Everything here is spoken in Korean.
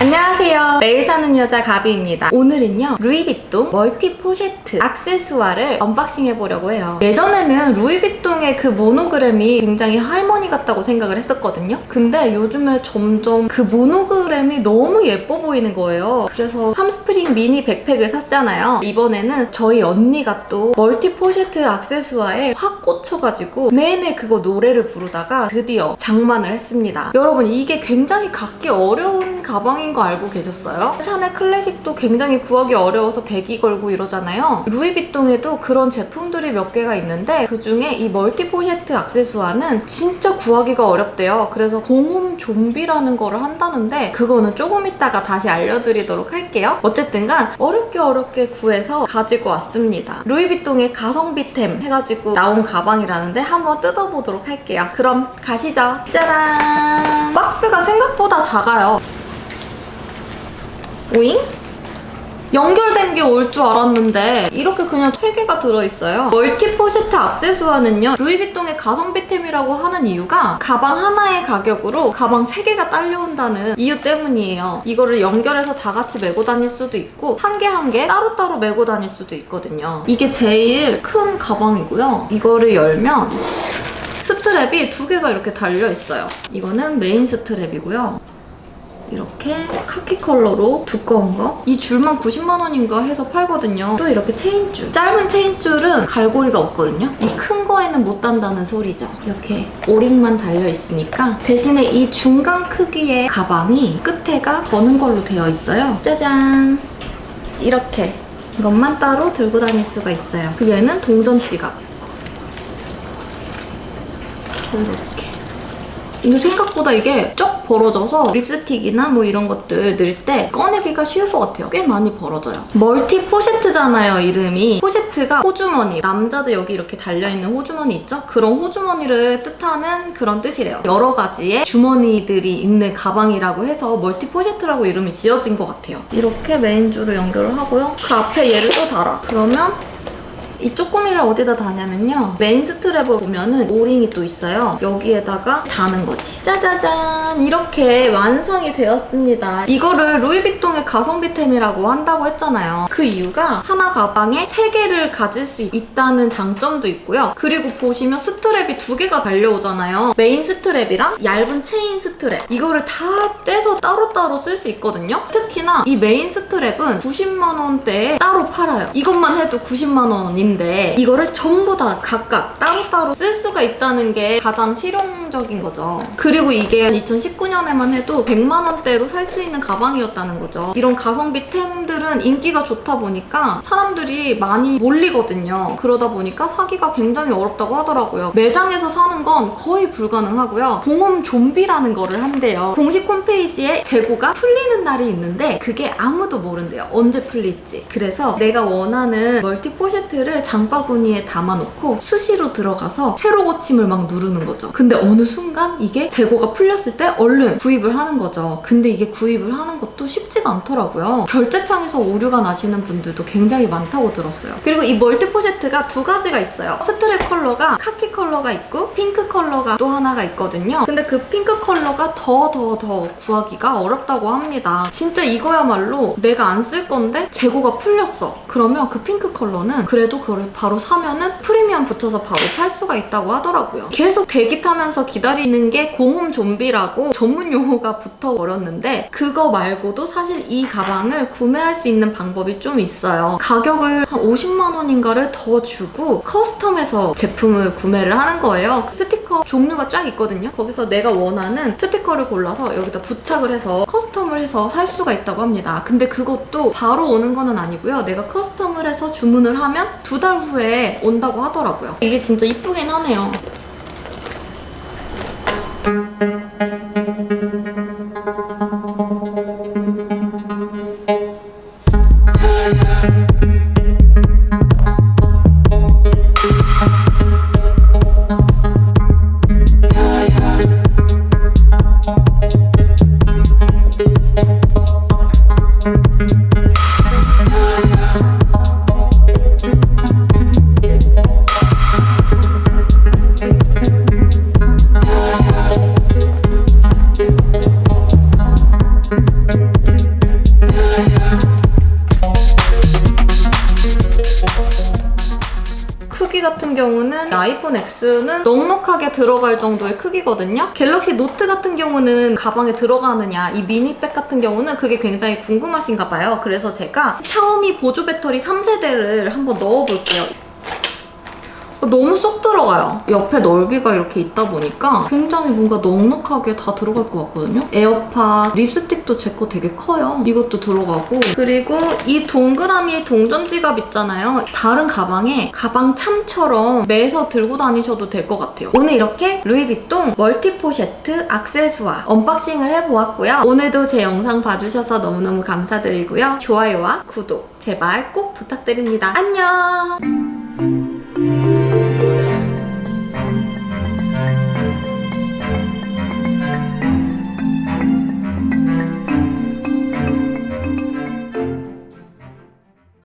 안녕 매일 사는 여자 가비입니다. 오늘은요, 루이비통 멀티 포셰트 액세수아를 언박싱 해보려고 해요. 예전에는 루이비통의 그 모노그램이 굉장히 할머니 같다고 생각을 했었거든요. 근데 요즘에 점점 그 모노그램이 너무 예뻐 보이는 거예요. 그래서 함스프링 미니 백팩을 샀잖아요. 이번에는 저희 언니가 또 멀티 포셰트 액세수아에 확 꽂혀가지고 내내 그거 노래를 부르다가 드디어 장만을 했습니다. 여러분 이게 굉장히 갖기 어려운 가방인 거 알고 계셨어요? 샤넬 클래식도 굉장히 구하기 어려워서 대기 걸고 이러잖아요. 루이비통에도 그런 제품들이 몇 개가 있는데 그 중에 이 멀티 포셰트 액세수아는 진짜 구하기가 어렵대요. 그래서 공홈 좀비라는 거를 한다는데 그거는 조금 이따가 다시 알려드리도록 할게요. 어쨌든 간 어렵게 어렵게 구해서 가지고 왔습니다. 루이비통의 가성비템 해가지고 나온 가방이라는데 한번 뜯어보도록 할게요. 그럼 가시죠. 짜란! 박스가 생각보다 작아요. 오잉? 연결된 게 올 줄 알았는데 이렇게 그냥 세 개가 들어있어요. 멀티 포시트 액세수아는요 루이비통의 가성비템이라고 하는 이유가 가방 하나의 가격으로 가방 세 개가 딸려온다는 이유 때문이에요. 이거를 연결해서 다 같이 메고 다닐 수도 있고 한 개 한 개 따로따로 메고 다닐 수도 있거든요. 이게 제일 큰 가방이고요. 이거를 열면 스트랩이 두 개가 이렇게 달려 있어요. 이거는 메인 스트랩이고요. 이렇게 카키 컬러로 두꺼운 거. 이 줄만 90만 원인가 해서 팔거든요. 또 이렇게 체인줄. 짧은 체인줄은 갈고리가 없거든요. 이 큰 거에는 못 단다는 소리죠. 이렇게 오링만 달려 있으니까 대신에 이 중간 크기의 가방이 끝에가 버는 걸로 되어 있어요. 짜잔. 이렇게 이것만 따로 들고 다닐 수가 있어요. 그 얘는 동전 지갑. 이렇게. 이게 생각보다 이게 쩍 벌어져서 립스틱이나 뭐 이런 것들 넣을 때 꺼내기가 쉬울 것 같아요. 꽤 많이 벌어져요. 멀티 포셰트잖아요, 이름이. 포셰트가 호주머니. 남자들 여기 이렇게 달려있는 호주머니 있죠? 그런 호주머니를 뜻하는 그런 뜻이래요. 여러 가지의 주머니들이 있는 가방이라고 해서 멀티 포셰트라고 이름이 지어진 것 같아요. 이렇게 메인 줄을 연결을 하고요. 그 앞에 얘를 또 달아. 그러면 이 쪼꼬미를 어디다 다냐면요. 메인 스트랩을 보면은 오링이 또 있어요. 여기에다가 다는 거지. 짜자잔! 이렇게 완성이 되었습니다. 이거를 루이비통의 가성비템이라고 한다고 했잖아요. 그 이유가 하나 가방에 세 개를 가질 수 있다는 장점도 있고요. 그리고 보시면 스트랩이 두 개가 달려오잖아요. 메인 스트랩이랑 얇은 체인 스트랩. 이거를 다 떼서 따로 따로 쓸 수 있거든요. 특히나 이 메인 스트랩은 90만 원대에 따로 팔아요. 이것만 해도 90만 원인데 이거를 전부 다 각각 따로따로 쓸 수가 있다는 게 가장 실용적인 거죠. 그리고 이게 2019년에만 해도 100만 원대로 살 수 있는 가방이었다는 거죠. 이런 가성비 템들은 인기가 좋다 보니까 사람들이 많이 몰리거든요. 그러다 보니까 사기가 굉장히 어렵다고 하더라고요. 매장에서 사는 건 거의 불가능하고요. 봉홈 좀비라는 거를 한대요. 공식 홈페이지에 재고 가 풀리는 날이 있는데 그게 아무도 모른대요. 언제 풀릴지. 그래서 내가 원하는 멀티 포셰트를 장바구니에 담아놓고 수시로 들어가서 새로 고침을 막 누르는 거죠. 근데 어느 순간 이게 재고가 풀렸을 때 얼른 구입을 하는 거죠. 근데 이게 구입을 하는 것도 쉽지가 않더라고요. 결제창에서 오류가 나시는 분들도 굉장히 많다고 들었어요. 그리고 이 멀티 포셰트가 두 가지가 있어요. 스트랩 컬러가 카키 컬러가 있고 핑크 컬러가 또 하나가 있거든요. 근데 그 핑크 컬러가 더 더 더 구하기가 어 렵다고 합니다. 진짜 이거야말로 내가 안 쓸 건데 재고가 풀렸어. 그러면 그 핑크 컬러는 그래도 그걸 바로 사면은 프리미엄 붙여서 바로 팔 수가 있다고 하더라고요. 계속 대기 타면서 기다리는 게 공홈 좀비라고 전문 용어가 붙어버렸는데 그거 말고도 사실 이 가방을 구매할 수 있는 방법이 좀 있어요. 가격을 한 50만 원인가를 더 주고 커스텀해서 제품을 구매를 하는 거예요. 그 스티커 종류가 쫙 있거든요. 거기서 내가 원하는 스티커를 골라서 여기다 부착을 해서 커스텀을 해서 살 수가 있다고 합니다. 근데 그것도 바로 오는 거는 아니고요. 내가 커 스텀을 해서 주문을 하면 두 달 후에 온다고 하더라고요. 이게 진짜 이쁘긴 하네요. 아이폰 X는 넉넉하게 들어갈 정도의 크기거든요. 갤럭시 노트 같은 경우는 가방에 들어가느냐, 이 미니백 같은 경우는 그게 굉장히 궁금하신가 봐요. 그래서 제가 샤오미 보조 배터리 3세대를 한번 넣어볼게요. 어, 너무 쏙 들어가요. 옆에 넓이가 이렇게 있다 보니까 굉장히 뭔가 넉넉하게 다 들어갈 것 같거든요. 에어팟, 립스틱도 제 거 되게 커요. 이것도 들어가고 그리고 이 동그라미 동전 지갑 있잖아요. 다른 가방에 가방 참처럼 매서 들고 다니셔도 될 것 같아요. 오늘 이렇게 루이비통 멀티 포셰트 악세수아 언박싱을 해보았고요. 오늘도 제 영상 봐주셔서 너무너무 감사드리고요. 좋아요와 구독 제발 꼭 부탁드립니다. 안녕!